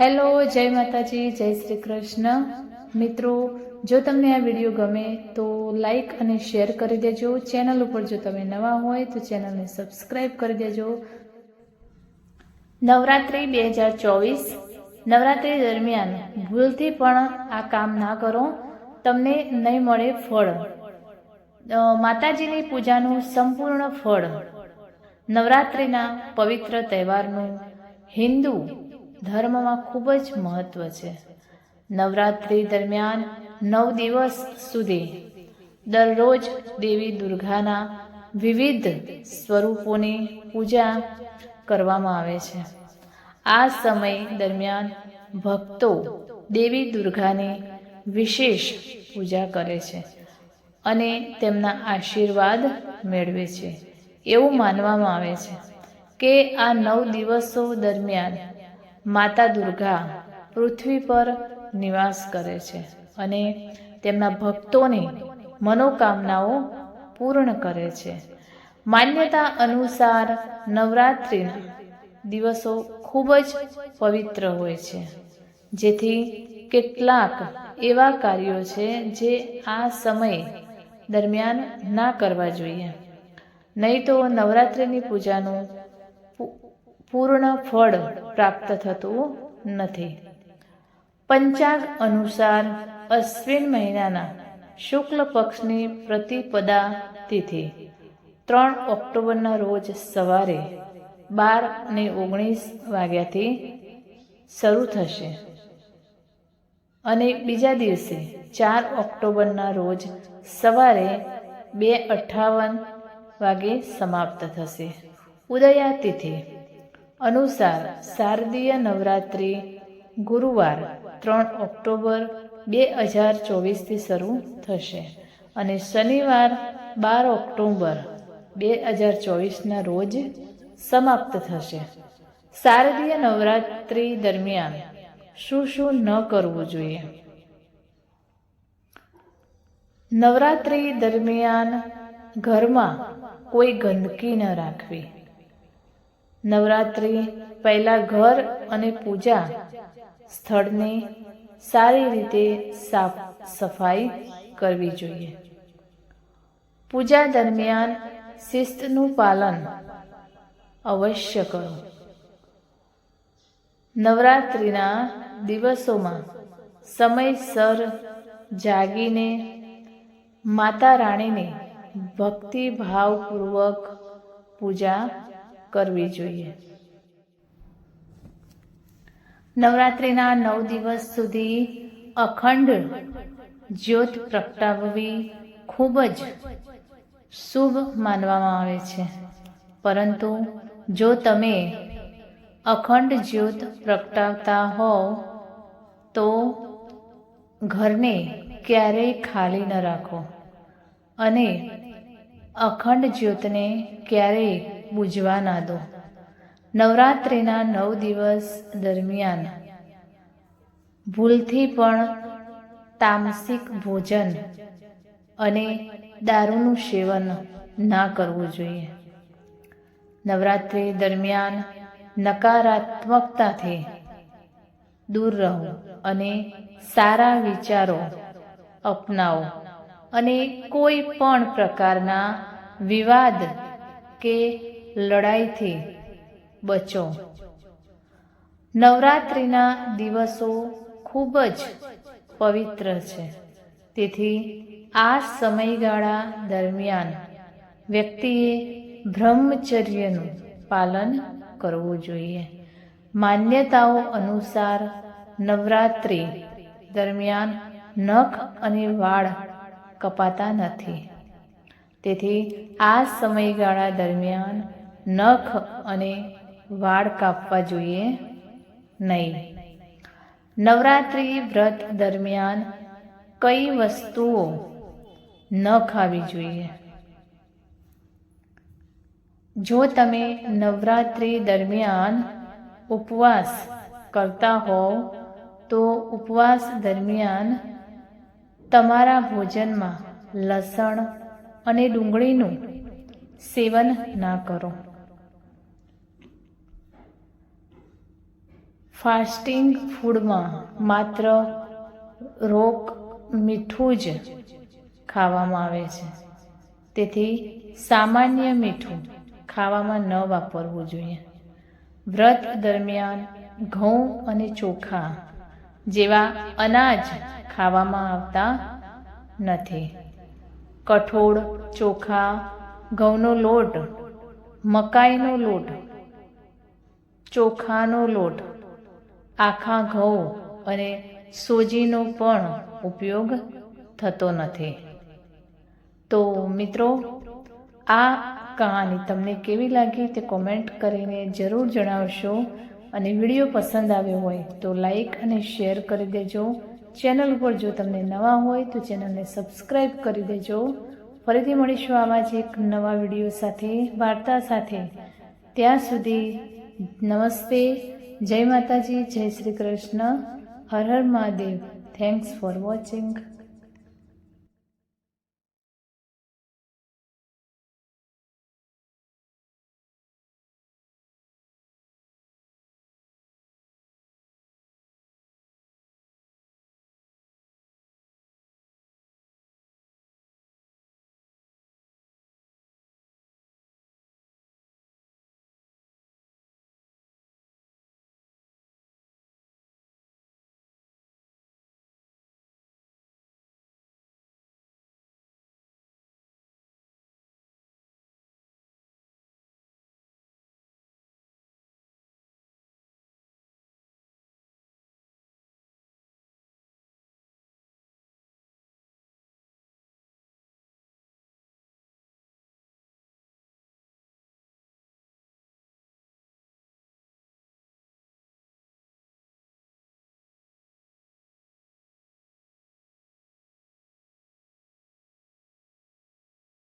Hello, જય માતાજી, જય શ્રી કૃષ્ણ. મિત્રો, જો તમને આ વીડિયો ગમે તો લાઈક અને શેર કરી દેજો. ચેનલ ઉપર જો તમે નવા હોય તો ચેનલને સબસ્ક્રાઈબ કરી દેજો. નવરાત્રિ બે હજાર ચોવીસ, નવરાત્રિ દરમિયાન ભૂલથી પણ આ કામ ના કરો. તમને નહીં મળે ફળ. માતાજીની પૂજાનું સંપૂર્ણ ફળ. નવરાત્રિના પવિત્ર તહેવારનું હિન્દુ ધર્મમાં ખૂબ જ મહત્વ છે. નવરાત્રિ દરમિયાન નવ દિવસ સુધી દરરોજ દેવી દુર્ગાના વિવિધ સ્વરૂપોની પૂજા કરવામાં આવે છે. આ સમય દરમિયાન ભક્તો દેવી દુર્ગાની વિશેષ પૂજા કરે છે અને તેમના આશીર્વાદ મેળવે છે. એવું માનવામાં આવે છે કે આ નવ દિવસો દરમિયાન માતા દુર્ગા પૃથ્વી પર નિવાસ કરે છે અને તેમના ભક્તોની મનોકામનાઓ પૂર્ણ કરે છે. માન્યતા અનુસાર નવરાત્રિના દિવસો ખૂબ જ પવિત્ર હોય છે, જેથી કેટલાક એવા કાર્યો છે જે આ સમય દરમિયાન ના કરવા જોઈએ. નહીં તો નવરાત્રિની પૂજાનું પૂર્ણ ફળ પ્રાપ્ત થતું નથી. પંચાગ અનુસાર અશ્વિન મહિનાના શુક્લ પક્ષની પ્રતિપદા તિથિ, ત્રણ ઓક્ટોબરના રોજ સવારે બાર અને ઓગણીસ વાગ્યાથી શરૂ થશે. અને બીજા દિવસે ચાર ઓક્ટોબરના રોજ સવારે બે અઠ્ઠાવન વાગે સમાપ્ત થશે. ઉદયા તિથિ અનુસાર શારદીય નવરાત્રિ ગુરુવાર ત્રણ ઓક્ટોબર બે હજાર ચોવીસથી શરૂ થશે અને શનિવાર બાર ઓક્ટોબર બે હજાર ચોવીસના રોજ સમાપ્ત થશે. શારદીય નવરાત્રિ દરમિયાન શું શું ન કરવું જોઈએ? નવરાત્રિ દરમિયાન ઘરમાં કોઈ ગંદકી ન રાખવી. નવરાત્રિ, પહેલા ઘર અને પૂજા. સ્થળને સારી રીતે સાફ સફાઈ કરવી જોઈએ. પૂજા દરમિયાન શિસ્તનું પાલન અવશ્ય કરો. નવરાત્રિના દિવસોમાં સમયસર જાગીને માતા રાણીને ભક્તિભાવપૂર્વક પૂજા કરવી જોઈએ. નવરાત્રિના નવ દિવસ સુધી અખંડ જ્યોત પ્રગટાવવી ખૂબ જ શુભ માનવામાં આવે છે. પરંતુ જો તમે અખંડ જ્યોત પ્રગટાવતા હોવ, તો ઘરને ક્યારેય ખાલી ન રાખો અને અખંડ જ્યોતને ક્યારેય બુઝવા ના દો નવરાત્રિના નવ દિવસ દરમિયાન ભૂલથી પણ તામસિક ભોજન અને દારૂનું સેવન ના કરવું જોઈએ. નવરાત્રિ દરમિયાન નકારાત્મકતાથી દૂર રહો અને સારા વિચારો અપનાવો અને કોઈ પણ પ્રકારના વિવાદ કે લડાઈથી બચો. નવરાત્રિના દિવસો ખૂબ જ પવિત્ર છે. તેથી આ સમયગાળા દરમિયાન વ્યક્તિએ બ્રહ્મચર્યનું પાલન કરવું જોઈએ. માન્યતાઓ અનુસાર નવરાત્રિ દરમિયાન નખ અને વાળ કપાતા નથી. તેથી આ સમયગાળા દરમિયાન નખ અને વાળ કાપવા જોઈએ નહીં. નવરાત્રિ વ્રત દરમિયાન કઈ વસ્તુઓ ન ખાવી જોઈએ? જો તમે નવરાત્રિ દરમિયાન ઉપવાસ કરતા હોવ, તો ઉપવાસ દરમિયાન તમારા ભોજનમાં લસણ અને ડુંગળીનું સેવન ના કરો. ફાસ્ટિંગ ફૂડમાં માત્ર રોક મીઠું જ ખાવામાં આવે છે. તેથી સામાન્ય મીઠું ખાવામાં ન વાપરવું જોઈએ. વ્રત દરમિયાન ઘઉં અને ચોખા જેવા અનાજ ખાવામાં આવતા નથી. કઠોળ, ચોખા, ઘઉંનો લોટ, મકાઈનો લોટ, ચોખાનો લોટ આખા ઘઉં અને સોજીનો પણ ઉપયોગ થતો નથી. તો મિત્રો, આ કહાની તમને કેવી લાગી તે કોમેન્ટ કરીને જરૂર જણાવશો અને વીડિયો પસંદ આવ્યો હોય તો લાઈક અને શેર કરી દેજો. ચેનલ ઉપર જો તમને નવા હોય તો ચેનલને સબસ્ક્રાઈબ કરી દેજો. ફરીથી મળીશું આવા જ એક નવા વીડિયો સાથે, વાર્તા સાથે. ત્યાં સુધી નમસ્તે. જય માતાજી જય Shri Krishna. Har Har Mahadev. Thanks for watching